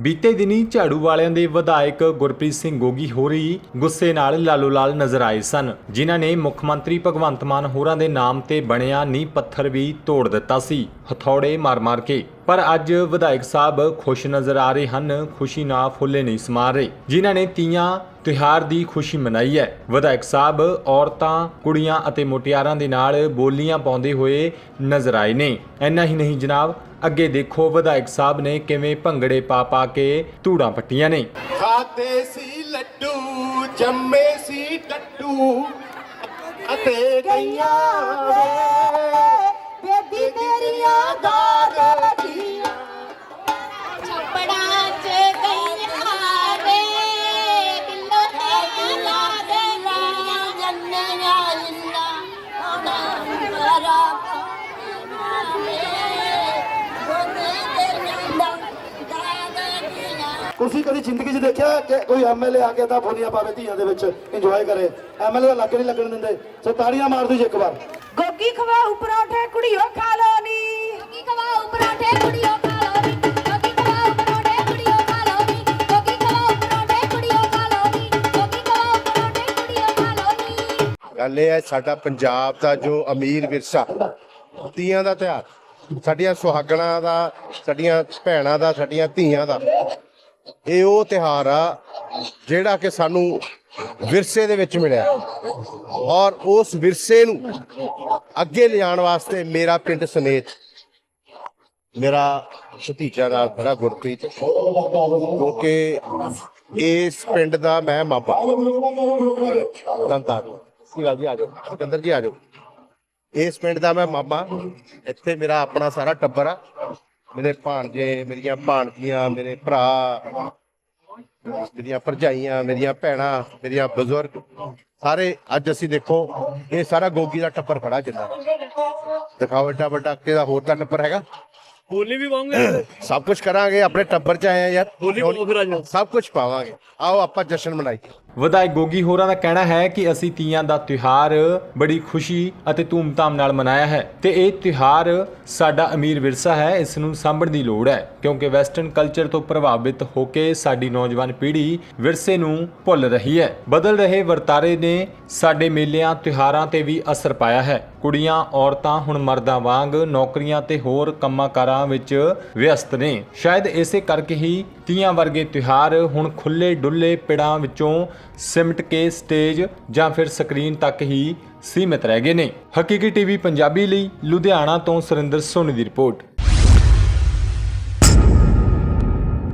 ਬੀਤੇ ਦਿਨੀ ਝਾੜੂ ਵਾਲਿਆਂ ਦੇ ਵਿਧਾਇਕ ਗੁਰਪ੍ਰੀਤ ਸਿੰਘ ਗੋਗੀ ਹੋਰੀ ਗੁੱਸੇ ਨਾਲ ਲਾਲੋ ਲਾਲ ਨਜ਼ਰ ਆਏ ਸਨ, ਜਿਨ੍ਹਾਂ ਨੇ ਮੁੱਖ ਮੰਤਰੀ ਭਗਵੰਤ ਮਾਨ ਹੋਰਾਂ ਦੇ ਨਾਮ ਤੇ ਬਣਿਆ ਨੀਂਹ ਪੱਥਰ ਵੀ ਤੋੜ ਦਿੱਤਾ ਸੀ। ਹਥੌੜੇ ਮਾਰ-ਮਾਰ ਕੇ ਪਰ ਅੱਜ ਵਿਧਾਇਕ ਸਾਹਿਬ ਖੁਸ਼ ਨਜ਼ਰ ਆ ਰਹੇ ਹਨ, ਖੁਸ਼ੀ ਨਾਲ ਫੁੱਲੇ ਨਹੀਂ ਸਮਾ ਰਹੇ। ਜਿਨ੍ਹਾਂ ਨੇ ਤੀਆਂ ਤਿਉਹਾਰ ਦੀ ਖੁਸ਼ੀ ਮਨਾਈ ਹੈ। ਵਿਧਾਇਕ ਸਾਹਿਬ ਔਰਤਾਂ, ਕੁੜੀਆਂ ਅਤੇ ਮੁਟਿਆਰਾਂ ਦੇ ਨਾਲ ਬੋਲੀਆਂ ਪਾਉਂਦੇ ਹੋਏ ਨਜ਼ਰ ਆਏ ਨੇ। ਇੰਨਾ ਹੀ ਨਹੀਂ ਜਨਾਬ, ਅੱਗੇ ਦੇਖੋ ਵਿਧਾਇਕ ਸਾਹਿਬ ਨੇ ਕਿਵੇਂ ਭੰਗੜੇ ਪਾ ਪਾ ਕੇ ਧੂੜਾਂ ਪੱਟੀਆਂ ਨੇ। ਖਾਦੇ ਸੀ ਲੱਡੂ, ਜੰਮੇ ਸੀ ਟੱਟੂ, ਅਤੇ ਗਈਆਂ ਵੇ ਤੁਸੀਂ ਕਦੀ ਜ਼ਿੰਦਗੀ 'ਚ ਦੇਖਿਆ ਕਿ ਕੋਈ ਐਮਐਲਏ ਆ ਕੇ ਤਾਂ ਬੋਲੀਆਂ ਪਾਵੇ ਧੀਆਂ ਦੇ ਵਿੱਚ ਇੰਜੋਏ ਕਰੇ? ਐਮਐਲਏ ਦਾ ਲੱਗ ਨਹੀਂ ਲੱਗਣ ਦਿੰਦੇ। ਸੋ ਤਾੜੀਆਂ ਮਾਰ ਦਿਓ ਜੀ ਇੱਕ ਵਾਰ। ਗੋਗੀ ਖਵਾਉ ਪਰੌਂਠੇ ਕੁੜੀਓ ਖਾ ਲੋ ਨੀ। ਗੋਗੀ ਖਵਾਓ ਪਰੌਂਠੇ ਕੁੜੀਓ ਖਾ ਲੋ ਨੀ। ਗੋਗੀ ਖਵਾਓ ਪਰੌਂਠੇ ਕੁੜੀਓ ਖਾ ਲੋ ਨੀ। ਗੋਗੀ ਖਵਾਓ ਪਰੌਂਠੇ ਕੁੜੀਓ ਗੱਲ ਇਹ ਹੈ ਸਾਡਾ ਪੰਜਾਬ ਦਾ ਜੋ ਅਮੀਰ ਵਿਰਸਾ ਤੀਆਂ ਦਾ ਤਿਉਹਾਰ ਸਾਡੀਆਂ ਸੁਹਾਗਣਾਂ ਦਾ ਸਾਡੀਆਂ ਭੈਣਾਂ ਦਾ ਸਾਡੀਆਂ ਧੀਆਂ ਦਾ ਇਹ ਉਹ ਤਿਉਹਾਰ ਆ ਜਿਹੜਾ ਕਿ ਸਾਨੂੰ ਵਿਰਸੇ ਦੇ ਵਿੱਚ ਮਿਲਿਆ। ਔਰ ਉਸ ਵਿਰਸੇ ਨੂੰ ਅੱਗੇ ਲਿਜਾਣ ਵਾਸਤੇ ਮੇਰਾ ਪਿੰਡ ਸਨੇਤ ਮੇਰਾ ਭਤੀਜਾ ਨਾਲ ਖੜਾ ਗੁਰਪ੍ਰੀਤ, ਕਿਉਂਕਿ ਇਸ ਪਿੰਡ ਦਾ ਮੈਂ ਮਾਪਾ। ਸੰਤਾਨ ਕੀ ਗੱਲ ਜੀ, ਆ ਜਾਓ। ਸਿਕੰਦਰ ਜੀ, ਆ ਜਾਓ। ਇਸ ਪਿੰਡ ਦਾ ਮੈਂ ਮਾਮਾ ਇੱਥੇ ਮੇਰਾ ਆਪਣਾ ਸਾਰਾ ਟੱਬਰ ਆ। ਮੇਰੇ ਭਾਣਜੇ ਮੇਰੀਆਂ ਭਾਣਜੀਆਂ ਮੇਰੇ ਭਰਾ ਮੇਰੀਆਂ ਭਰਜਾਈਆਂ ਮੇਰੀਆਂ ਭੈਣਾਂ ਮੇਰੀਆਂ ਬਜ਼ੁਰਗ ਸਾਰੇ ਅੱਜ ਅਸੀਂ ਦੇਖੋ ਇਹ ਸਾਰਾ ਗੋਗੀ ਦਾ ਟੱਬਰ ਖੜਾ ਜਿੰਨਾ। ਦਿਖਾਓ ਏਡਾ ਵੱਡਾ ਕਿਹਦਾ ਹੋਰ ਦਾ ਟੱਬਰ ਹੈਗਾ। ਬੋਲੀ ਵੀ ਪਾਉਂਗੇ ਸਭ ਕੁਝ ਕਰਾਂਗੇ ਆਪਣੇ ਟੱਬਰ ਚ ਆਏ ਆ ਯਾਰ। ਬੋਲੀ ਪਾਓ ਫਿਰ ਅੱਜ। ਸਭ ਕੁਝ ਪਾਵਾਂਗੇ। ਆਓ ਆਪਾਂ ਜਸ਼ਨ ਮਨਾਈਏ। ਵਿਧਾਇਕ ਗੋਗੀ ਹੋਰਾਂ ਦਾ ਕਹਿਣਾ ਹੈ ਕਿ ਅਸੀਂ ਤੀਆਂ ਦਾ ਤਿਉਹਾਰ ਬੜੀ ਖੁਸ਼ੀ ਅਤੇ ਧੂਮਧਾਮ ਨਾਲ ਮਨਾਇਆ ਹੈ ਤੇ ਇਹ ਤਿਉਹਾਰ ਸਾਡਾ ਅਮੀਰ ਵਿਰਸਾ ਹੈ, ਇਸ ਨੂੰ ਸਾਂਭਣ ਦੀ ਲੋੜ ਹੈ, ਕਿਉਂਕਿ ਵੈਸਟਰਨ ਕਲਚਰ ਤੋਂ ਪ੍ਰਭਾਵਿਤ ਹੋ ਕੇ ਸਾਡੀ ਨੌਜਵਾਨ ਪੀੜ੍ਹੀ ਵਿਰਸੇ ਨੂੰ ਭੁੱਲ ਰਹੀ ਹੈ। ਬਦਲ ਰਹੇ ਵਰਤਾਰੇ ਨੇ ਸਾਡੇ ਮੇਲਿਆਂ, ਤਿਉਹਾਰਾਂ ਤੇ ਵੀ ਅਸਰ ਪਾਇਆ ਹੈ। ਕੁੜੀਆਂ, ਔਰਤਾਂ, ਹੁਣ ਮਰਦਾਂ ਵਾਂਗ ਨੌਕਰੀਆਂ ਤੇ ਹੋਰ ਕੰਮਾਂ ਕਾਰਾਂ ਵਿੱਚ ਵਿਅਸਤ ਨੇ। ਸ਼ਾਇਦ ਇਸੇ ਕਰਕੇ ਹੀ ਤੀਆਂ ਵਰਗੇ ਤਿਉਹਾਰ ਹੁਣ ਖੁੱਲੇ ਡੁੱਲੇ ਪਿੜਾਂ ਵਿੱਚੋਂ ਸਿਮਟ ਕੇ ਸਟੇਜ ਜਾਂ ਫਿਰ ਸਕਰੀਨ ਤੱਕ ਹੀ ਸੀਮਿਤ ਰਹਿ ਗਏ ਨੇ। ਹਕੀਕੀ ਟੀਵੀ ਪੰਜਾਬੀ ਲਈ ਲੁਧਿਆਣਾ ਤੋਂ ਸੁਰਿੰਦਰ ਸੋਨੀ ਦੀ ਰਿਪੋਰਟ।